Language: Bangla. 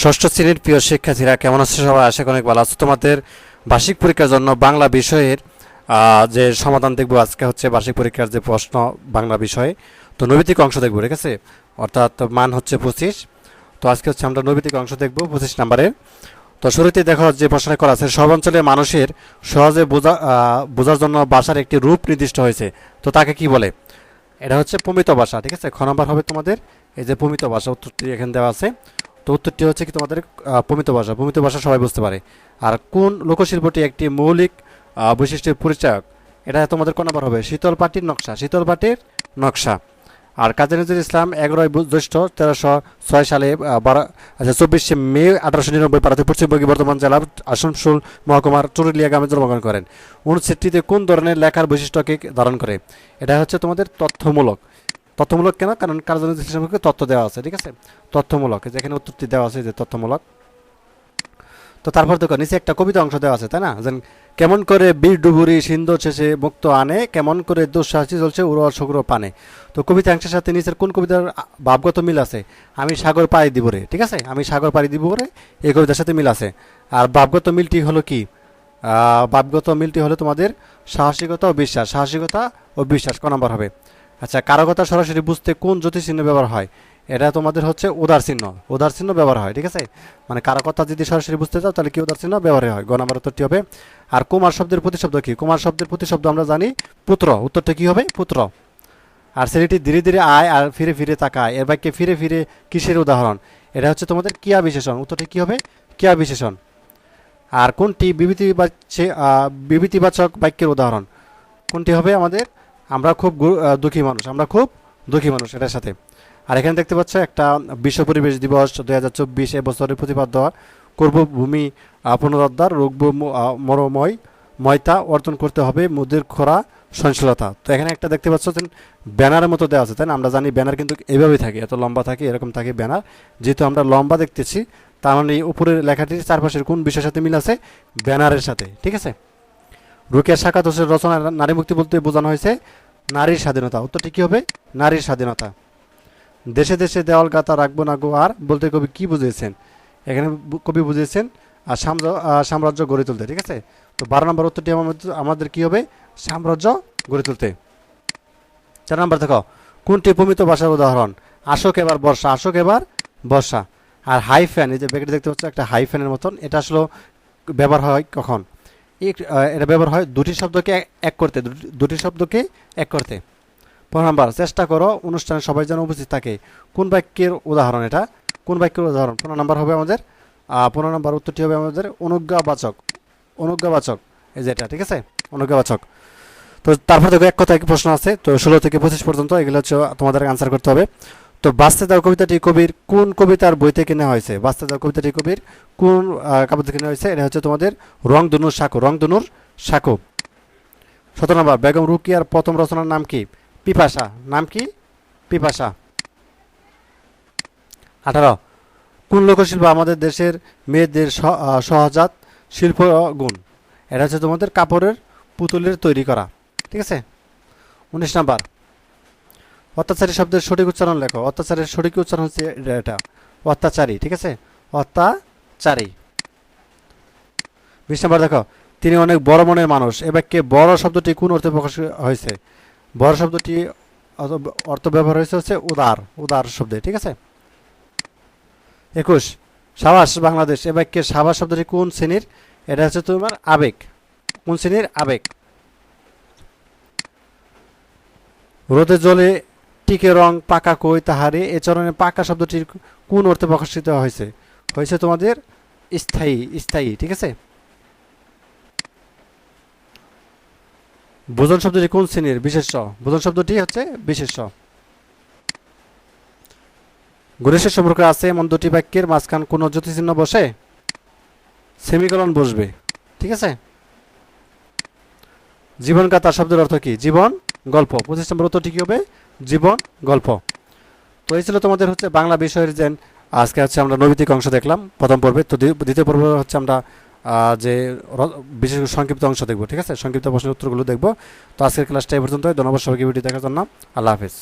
ষষ্ঠ শ্রেণির প্রিয় শিক্ষার্থীরা, কেমন আছে সবাই? আশা অনেক ভালো আছো। তোমাদের বার্ষিক পরীক্ষার জন্য বাংলা বিষয়ের যে সমাধান দেখব আজকে হচ্ছে বার্ষিক পরীক্ষার যে প্রশ্ন, বাংলা বিষয়ে। তো নৈবিতিক অংশ দেখব, ঠিক আছে? অর্থাৎ মান হচ্ছে পঁচিশ। তো আজকে হচ্ছে আমরা নৈবিতিক অংশ দেখব পঁচিশ নাম্বারের তো শুরুতে দেখো যে প্রশ্ন করা আছে, সব অঞ্চলের মানুষের সহজে বোঝা বোঝার জন্য ভাষার একটি রূপ নির্দিষ্ট হয়েছে। তো তাকে কি বলে? এটা হচ্ছে প্রমিত ভাষা, ঠিক আছে? খ নম্বর হবে তোমাদের, এই যে প্রমিত ভাষা উত্তরটি এখানে দেওয়া আছে। তো উত্তরটি হচ্ছে কি তোমাদের প্রমিত ভাষা। প্রমিত ভাষা সবাই বুঝতে পারে। আর কোন লোকশিল্পটি একটি মৌলিক বৈশিষ্ট্যের পরিচয়ক? এটা তোমাদের কোন হবে? শীতল পাটির নকশা। শীতল পাটির নকশা। আর কাজী নজরুল ইসলাম এগারোই জ্যৈষ্ঠ তেরোশো ছয় সালে বারো আচ্ছা চব্বিশে মে আঠারোশো নিরানব্বই ভারতের পশ্চিমবঙ্গ বর্ধমান জেলার আসানসোল মহকুমার চুরুলিয়া গ্রামে জন্মগ্রহণ করেন। অনুচ্ছেদটিতে কোন ধরনের লেখার বৈশিষ্ট্যকে ধারণ করে? এটা হচ্ছে তোমাদের তথ্যমূলক। তথ্যমূলক কেন? কারণ কার্জন সম্পর্কে তথ্য দেওয়া আছে, ঠিক আছে? তথ্যমূলক যেখানে উত্তরটি দেওয়া আছে যে তথ্যমূলক। তো তারপর দেখো, নিচে একটা কবিতা অংশ দেওয়া আছে, তাই না? যেন কেমন করে বীর ডুবুরি সিন্ধু শেষে মুক্ত আনে, কেমন করে দুঃসাহসী চলছে উড়ো শুক্র পানে। তো কবিতা অংশের সাথে নিচের কোন কবিতার ভাবগত মিল আছে? আমি সাগর পাড়ি দিব রে, ঠিক আছে? আমি সাগর পাড়ি দিব রে, এই কবিতার সাথে মিল আছে। আর ভাবগত মিলটি হলো কি? ভাবগত মিলটি হলো তোমাদের সাহসিকতা ও বিশ্বাস। সাহসিকতা ও বিশ্বাস, ক নম্বর হবে? আচ্ছা কারকতা সরাসরি বুঝতে কোন চিহ্ন ব্যবহার হয়? এটা তোমাদের হচ্ছে উদার চিহ্ন। উদার চিহ্ন ব্যবহার হয় ঠিক আছে? মানে কারকতা যদি সরাসরি বুঝতে চাও তাহলে কি উদার চিহ্ন ব্যবহার হয়? গ উত্তরটি হবে আর কুমার শব্দের প্রতিশব্দ কি? কুমার শব্দের প্রতিশব্দ আমরা জানি পুত্র। উত্তরটা কি হবে? পুত্র। আর ছেলেটি ধীরে ধীরে আয় আর ফিরে ফিরে তাকায়। এর বাক্যে ফিরে ফিরে কিসের উদাহরণ? এটা হচ্ছে তোমাদের কিয়া বিশেষণ। উত্তরটি কি হবে? কিয়া বিশেষণ। আর কোনটি বিবৃতিবাচে আহ, বিবৃতিবাচক বাক্যের উদাহরণ? কোনটি হবে আমাদের? আমরা খুব দুঃখী মানুষ, আমরা খুব দুঃখী মানুষ এটার সাথে। আর এখানে দেখতে পাচ্ছ একটা বিশ্ব পরিবেশ দিবস দুই হাজার চব্বিশ এবছরের প্রতিপাদ্য করব ভূমি পুনরুদ্ধার রোগ মরময়, ময়তা অর্জন করতে হবে, মুদের খরা, সহনশীলতা। তো এখানে একটা দেখতে পাচ্ছ ব্যানারের মতো দেওয়া আছে, তাই না? আমরা জানি ব্যানার কিন্তু এভাবেই থাকে, এত লম্বা থাকে, এরকম থাকে ব্যানার। যেহেতু আমরা লম্বা দেখতেছি, তার মানে উপরের লেখাটির চারপাশের কোন বিষয়ের সাথে মিল আছে? ব্যানারের সাথে, ঠিক আছে? রুকের শাখা দোষের রচনা নারী মুক্তি বলতে বোঝানো হয়েছে নারীর স্বাধীনতা। উত্তরটি কি হবে? নারীর স্বাধীনতা। দেশে দেশে দেওয়াল গাতা রাখব না গো, আর বলতে কবি কি বুঝিয়েছেন? এখানে কবি বুঝিয়েছেন, আর সাম্রা- সাম্রাজ্য গড়ে তুলতে, ঠিক আছে? তো বারো নম্বর উত্তরটি আমাদের- কি হবে? সাম্রাজ্য গড়ে তুলতে। চার নম্বর দেখো, কোনটি প্রমিত ভাষার উদাহরণ? আশোক এবার বর্ষা আশোক এবার বর্ষা। আর হাই ফ্যান এই যে ব্যাকেট দেখতে পাচ্ছ, একটা হাই ফ্যানের মতন, এটা আসলে ব্যবহার হয় কখন? এটা ব্যবহার হয় দুটি শব্দকে এক- করতে, দুটি- শব্দকে এক করতে। পনেরো নম্বর, চেষ্টা করো অনুষ্ঠানে সবাই যেন উপস্থিত থাকে। কোন বাক্যের উদাহরণ এটা? কোন বাক্যের উদাহরণ? পনেরো নম্বর হবে আমাদের পনেরো নম্বর উত্তরটি হবে আমাদের অনুজ্ঞাবাচক। অনুজ্ঞাবাচক, এই যে এটা, ঠিক আছে? অনুজ্ঞাবাচক। তো তারপর দেখো এক কথা প্রশ্ন আছে, তো ষোলো থেকে পঁচিশ পর্যন্ত এগুলো হচ্ছে তোমাদের আনসার করতে হবে। তো বাঁচতে দাও কবিতাটি কবির কোন কবিতার বই থেকে নেওয়া হয়েছে? বাঁচতে দাও কবিতাটি কবির কোন কাব্য থেকে নেওয়া হয়েছে? এটা হচ্ছে তোমাদের রং দুনুর সাঁকো রং দুনুর সাঁকো। সতেরো নম্বর, বেগম রুকিয়ার প্রথম রচনার নাম কি? পিপাসা। নাম কি? পিপাসা। আঠারো, কোন লোকশিল্প আমাদের দেশের মেয়েদের সহজাত শিল্প গুণ? এটা হচ্ছে তোমাদের কাপড়ের পুতুলের তৈরি করা। ঠিক আছে? উনিশ নাম্বার অত্যাচারী শব্দের সঠিক উচ্চারণ লেখো। অত্যাচারের সঠিক উচ্চারণ হচ্ছে এটা- অত্যাচারী, ঠিক আছে? অত্যাচারী। বিশ নাম্বার দেখো, তিনি অনেক বড় মনের মানুষ। এ বাক্যে বড় শব্দটি কোন অর্থে প্রকাশ হয়েছে? বড় শব্দটি অর্থ ব্যবহার হয়েছে হচ্ছে উদার উদার শব্দে, ঠিক আছে? একুশ, সাবাস, বাংলাদেশ। এ বাক্যে সাবাস শব্দটি কোন শ্রেণির? এটা হচ্ছে তোমার আবেগ। কোন শ্রেণির? আবেগ। রোদে জলে টিকে রং পাকা কই তাহারে, এ চরণে পাকা শব্দটির কোন অর্থে প্রকাশিত হয়েছে? হয়েছে তোমাদের স্থায়ী স্থায়ী, ঠিক আছে? বোজন শব্দটি কোন শ্রেণির? বিশেষ্য। বোজন শব্দটি হচ্ছে বিশেষ্য। গণেশের সম্পর্ক আছে, এমন দুটি বাক্যের মাঝখান কোন জ্যোতিচিহ্ন বসে? সেমিকলন বসবে, ঠিক আছে? জীবন গাথা শব্দের অর্থ কি? জীবন গল্প পঁচিশ নম্বর উত্তরটি কি হবে? জীবন, গল্প। তো এই ছিল তোমাদের হচ্ছে বাংলা বিষয়ের যে আজকে হচ্ছে আমরা নৈতিক অংশ দেখলাম, প্রথম পর্বে। তো দ্বিতীয় পর্ব হচ্ছে আমরা যে বিশেষ করে সংক্ষিপ্ত অংশ দেখব, ঠিক আছে? সংক্ষিপ্ত প্রশ্নের উত্তরগুলো দেখব। তো আজকের ক্লাসটা এই পর্যন্ত ধন্যবাদ সবাইকে ভিডিও দেখার জন্য। আল্লাহ হাফেজ।